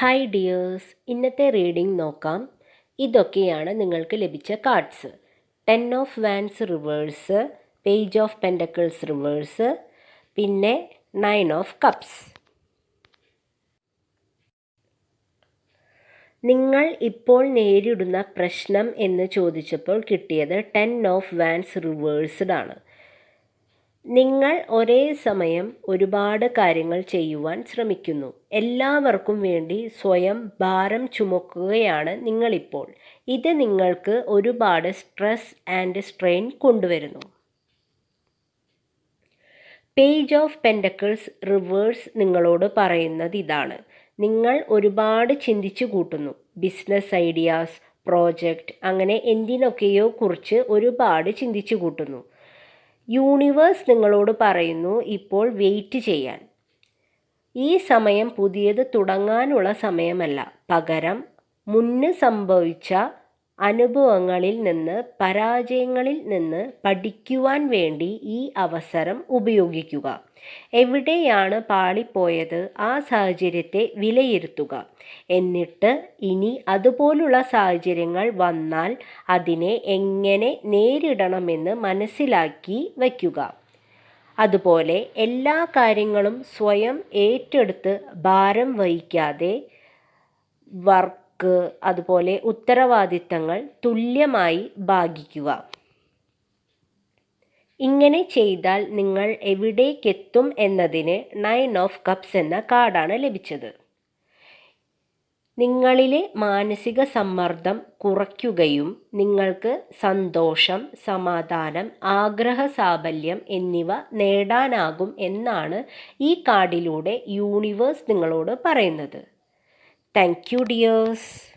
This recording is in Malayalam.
ഹായ് ഡിയേഴ്സ് ഇന്നത്തെ റീഡിംഗ് നോക്കാം. ഇതൊക്കെയാണ് നിങ്ങൾക്ക് ലഭിച്ച cards ten of wands reverse page of pentacles reverse പിന്നെ നയൻ ഓഫ് കപ്സ് നിങ്ങൾ ഇപ്പോൾ നേരിടുന്ന പ്രശ്നം എന്ന് ചോദിച്ചപ്പോൾ കിട്ടിയത് ടെൻ ഓഫ് വാൻസ് റിവേഴ്സ്ഡ് ആണ്. നിങ്ങൾ ഒരേ സമയം ഒരുപാട് കാര്യങ്ങൾ ചെയ്യുവാൻ ശ്രമിക്കുന്നു. എല്ലാവർക്കും വേണ്ടി സ്വയം ഭാരം ചുമക്കുകയാണ് നിങ്ങളിപ്പോൾ. ഇത് നിങ്ങൾക്ക് ഒരുപാട് സ്ട്രെസ് ആൻഡ് സ്ട്രെയിൻ കൊണ്ടുവരുന്നു. പേജ് ഓഫ് പെൻഡക്കിൾസ് റിവേഴ്സ് നിങ്ങളോട് പറയുന്നത് ഇതാണ്. നിങ്ങൾ ഒരുപാട് ചിന്തിച്ചു കൂട്ടുന്നു. ബിസിനസ് ഐഡിയാസ് പ്രോജക്റ്റ് അങ്ങനെ എന്തിനൊക്കെയോ കുറിച്ച് ഒരുപാട് ചിന്തിച്ചു കൂട്ടുന്നു. യൂണിവേഴ്സ് നിങ്ങളോട് പറയുന്നു ഇപ്പോൾ വെയിറ്റ് ചെയ്യാൻ. ഈ സമയം പുതിയത് തുടങ്ങാനുള്ള സമയമല്ല. പകരം മുന്ന് സംഭവിച്ച അനുഭവങ്ങളിൽ നിന്ന് പരാജയങ്ങളിൽ നിന്ന് പഠിക്കുവാൻ വേണ്ടി ഈ അവസരം ഉപയോഗിക്കുക. എവിടെയാണ് പാളിപ്പോയത്? ആ സാഹചര്യത്തെ വിലയിരുത്തുക. എന്നിട്ട് ഇനി അതുപോലുള്ള സാഹചര്യങ്ങൾ വന്നാൽ അതിനെ എങ്ങനെ നേരിടണമെന്ന് മനസ്സിലാക്കി വയ്ക്കുക. അതുപോലെ എല്ലാ കാര്യങ്ങളും സ്വയം ഏറ്റെടുത്ത് ഭാരം വഹിക്കാതെ വർക്ക് അതുപോലെ ഉത്തരവാദിത്തങ്ങൾ തുല്യമായി ഭാഗിക്കുക. ഇങ്ങനെ ചെയ്താൽ നിങ്ങൾ എവിടേക്കെത്തും എന്നതിന് നയൻ ഓഫ് കപ്സ് എന്ന കാർഡാണ് ലഭിച്ചത്. നിങ്ങളിലെ മാനസിക സമ്മർദ്ദം കുറയ്ക്കുകയും നിങ്ങൾക്ക് സന്തോഷം സമാധാനം ആഗ്രഹ സാഫല്യം എന്നിവ നേടാനാകും എന്നാണ് ഈ കാർഡിലൂടെ യൂണിവേഴ്സ് നിങ്ങളോട് പറയുന്നത്. Thank you, dears.